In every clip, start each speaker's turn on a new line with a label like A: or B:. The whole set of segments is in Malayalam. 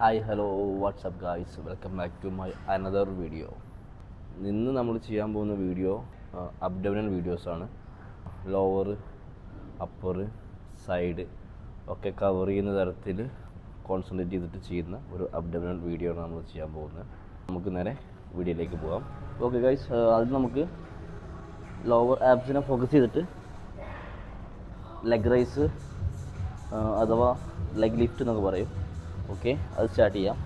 A: Hi hello WhatsApp guys welcome back to my another video ഇന്ന് നമ്മൾ ചെയ്യാൻ പോകുന്ന വീഡിയോ അബ്ഡമിനൽ വീഡിയോസാണ് ലോവർ അപ്പർ സൈഡ് ഒക്കെ കവർ ചെയ്യുന്ന തരത്തിൽ കോൺസെൻട്രേറ്റ് ചെയ്തിട്ട് ചെയ്യുന്ന ഒരു അബ്ഡമിനൽ വീഡിയോ ആണ് നമ്മൾ ചെയ്യാൻ പോകുന്നത്. നമുക്ക് നേരെ വീഡിയോയിലേക്ക് പോകാം. ഓക്കെ ഗൈസ് ആദ്യം നമുക്ക് ലോവർ ആപ്സിനെ ഫോക്കസ് ചെയ്തിട്ട് ലെഗ് റൈസ് അഥവാ ലെഗ് ലിഫ്റ്റ് എന്നൊക്കെ പറയും. ഓക്കെ അത് സ്റ്റാർട്ട് ചെയ്യാം.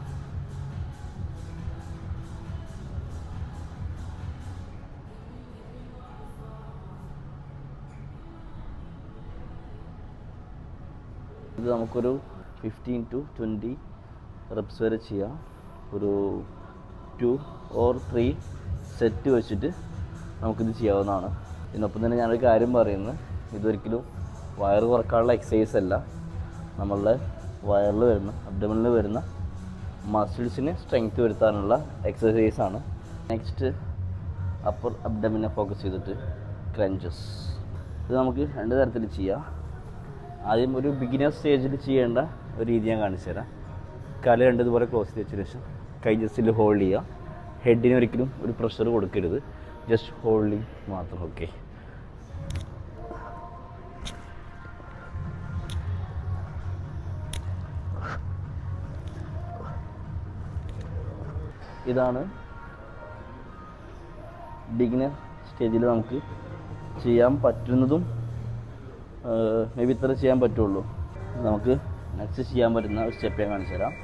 A: ഇത് നമുക്കൊരു ഫിഫ്റ്റീൻ ടു ട്വന്റി റെപ്സ് വരെ ചെയ്യാം. ഒരു ടു ഓർ ത്രീ സെറ്റ് വെച്ചിട്ട് നമുക്കിത് ചെയ്യാവുന്നതാണ്. ഇതിനൊപ്പം തന്നെ ഞാനൊരു കാര്യം പറയുന്നത് ഇതൊരിക്കലും വയറ് കുറക്കാനുള്ള എക്സസൈസ് അല്ല. നമ്മളുടെ വയറിൽ വരുന്ന അബ്ഡമിനിൽ വരുന്ന മസിൽസിന് സ്ട്രെങ്ത് വരുത്താനുള്ള എക്സസൈസ് ആണ്. നെക്സ്റ്റ് അപ്പർ അബ്ഡമിനെ ഫോക്കസ് ചെയ്തിട്ട് ക്രഞ്ചസ് ഇത് നമുക്ക് രണ്ട് തരത്തിൽ ചെയ്യാം. ആദ്യം ഒരു ബിഗിനർ സ്റ്റേജിൽ ചെയ്യേണ്ട ഒരു രീതി ഞാൻ കാണിച്ചു തരാം. കാൽ രണ്ടതുപോലെ ക്ലോസ് ചെയ്ത് വെച്ചതിന് ശേഷം കൈ ജസ്റ്റിൽ ഹോൾഡ് ചെയ്യുക. ഹെഡിന് ഒരിക്കലും ഒരു പ്രഷർ കൊടുക്കരുത്. ജസ്റ്റ് ഹോൾഡിങ് മാത്രം ഓക്കെ ഇതാണ് ബിഗിനർ സ്റ്റേജിൽ നമുക്ക് ചെയ്യാൻ പറ്റുന്നതും മേ ബി ഇത്ര ചെയ്യാൻ പറ്റുള്ളൂ. നമുക്ക് നെക്സ്റ്റ് ചെയ്യാൻ പറ്റുന്ന ഒരു സ്റ്റെപ്പ് ഞാൻ കാണിച്ചു തരാം.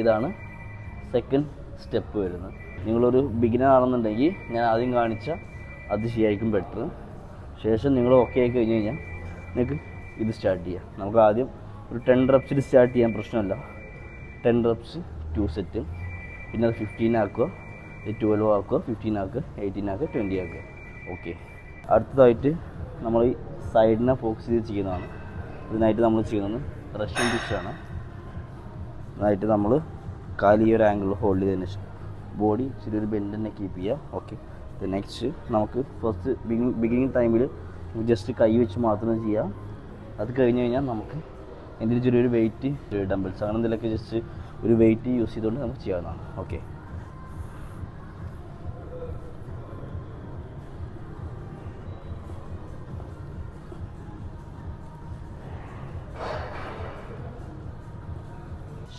A: ഇതാണ് സെക്കൻഡ് സ്റ്റെപ്പ് വരുന്നത്. നിങ്ങളൊരു ബിഗിനർ ആണെന്നുണ്ടെങ്കിൽ ഞാൻ ആദ്യം കാണിച്ച അത് ശരിയായിരിക്കും ബെറ്റർ ശേഷം നിങ്ങൾ ഓക്കെ ആയി കഴിഞ്ഞ് കഴിഞ്ഞാൽ നിങ്ങൾക്ക് ഇത് സ്റ്റാർട്ട് ചെയ്യാം. നമുക്ക് ആദ്യം ഒരു ടെൻ റെപ്സിൽ സ്റ്റാർട്ട് ചെയ്യാൻ പ്രശ്നമല്ല. ടെൻ റപ്സ് ടു സെറ്റ് പിന്നെ അത് ഫിഫ്റ്റീൻ ആക്കുക. ട്വൽവ് ആക്കുക. ഫിഫ്റ്റീൻ ആക്കുക. എയ്റ്റീൻ ആക്കുക. ട്വന്റി ആക്കുക. ഓക്കെ അടുത്തതായിട്ട് നമ്മൾ ഈ സൈഡിനെ ഫോക്കസ് ചെയ്ത് ചെയ്യുന്നതാണ്. ഇതിനായിട്ട് നമ്മൾ ചെയ്യുന്നത് റഷ്യൻ ഡിഷാണ് ഇതിനായിട്ട് നമ്മൾ കാൽ ഒരു ആംഗിൾ ഹോൾഡ് ചെയ്തതിന് ശേഷം ബോഡി ഇച്ചിരി ഒരു ബെൻഡ് തന്നെ കീപ്പ് ചെയ്യുക. ഓക്കെ നെക്സ്റ്റ് നമുക്ക് ഫസ്റ്റ് ബിഗിനിങ് ബിഗിനിങ് ടൈമിൽ ജസ്റ്റ് കൈ വെച്ച് മാത്രം ചെയ്യാം. അത് കഴിഞ്ഞ് കഴിഞ്ഞാൽ നമുക്ക് എന്തെങ്കിലും ചെറിയൊരു വെയിറ്റ് ഡംബിൾസ് അങ്ങനെ എന്തെങ്കിലുമൊക്കെ ജസ്റ്റ് ഒരു വെയിറ്റ് യൂസ് ചെയ്തുകൊണ്ട് നമുക്ക് ചെയ്യാവുന്നതാണ്. ഓക്കെ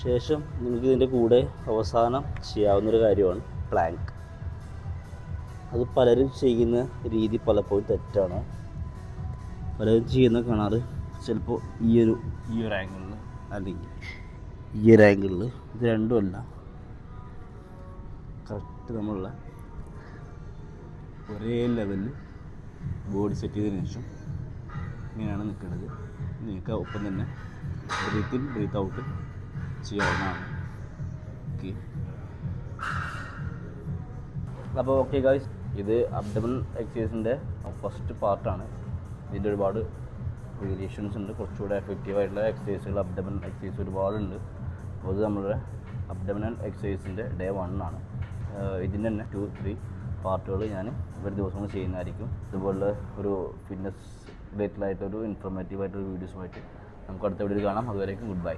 A: ശേഷം നിങ്ങൾക്ക് ഇതിന്റെ കൂടെ അവസാനം ചെയ്യാവുന്നൊരു കാര്യമാണ് പ്ലാങ്ക് അത് പലരും ചെയ്യുന്ന രീതി പലപ്പോഴും തെറ്റാണ്. പലരും ചെയ്യുന്ന കാണാറ് ചിലപ്പോൾ ഈ ഒരു ഈ ഒരു ആംഗിളിൽ അല്ലെങ്കിൽ ഈ ഒരു ആംഗിളിൽ ഇത് രണ്ടുമല്ല കറക്റ്റ് നമ്മളുള്ള ഒരേ ലെവലിൽ ബോഡി സെറ്റ് ചെയ്തതിന് ശേഷം ഇങ്ങനെയാണ് നിൽക്കുന്നത് നിങ്ങൾക്ക് ഒപ്പം തന്നെ ബ്രീത്ത് ബ്രീത്ത് ഔട്ട് ചെയ്യാവുന്നതാണ് ഓക്കെ അപ്പോൾ ഓക്കെ ഗായ്സ് ഇത് അബ്ഡബിൾ എക്സസൈസിന്റെ ഫസ്റ്റ് പാർട്ടാണ് ഇതിന്റെ ഒരുപാട് വേരിയേഷൻസ് ഉണ്ട്. കുറച്ചുകൂടെ എഫക്റ്റീവ് ആയിട്ടുള്ള എക്സസൈസുകൾ അബ്ഡബിൾ എക്സസൈസ് ഒരുപാടുണ്ട്. അപ്പോൾ ഇത് നമ്മുടെ അബ്ഡമിനൽ എക്സസൈസിന്റെ ഡേ വൺ ആണ്. ഇതിന്റെ തന്നെ ടു ത്രീ പാർട്ടുകൾ ഞാൻ ഒരു ദിവസങ്ങൾ ചെയ്യുന്നതായിരിക്കും. ഇതുപോലുള്ള ഒരു ഫിറ്റ്നസ് റിലേറ്റഡ് ആയിട്ടൊരു ഇൻഫോർമേറ്റീവ് ആയിട്ടൊരു വീഡിയോസുമായിട്ട് നമുക്ക് അടുത്ത വീഡിയോയിൽ കാണാം. അതുവരേക്കും ഗുഡ് ബൈ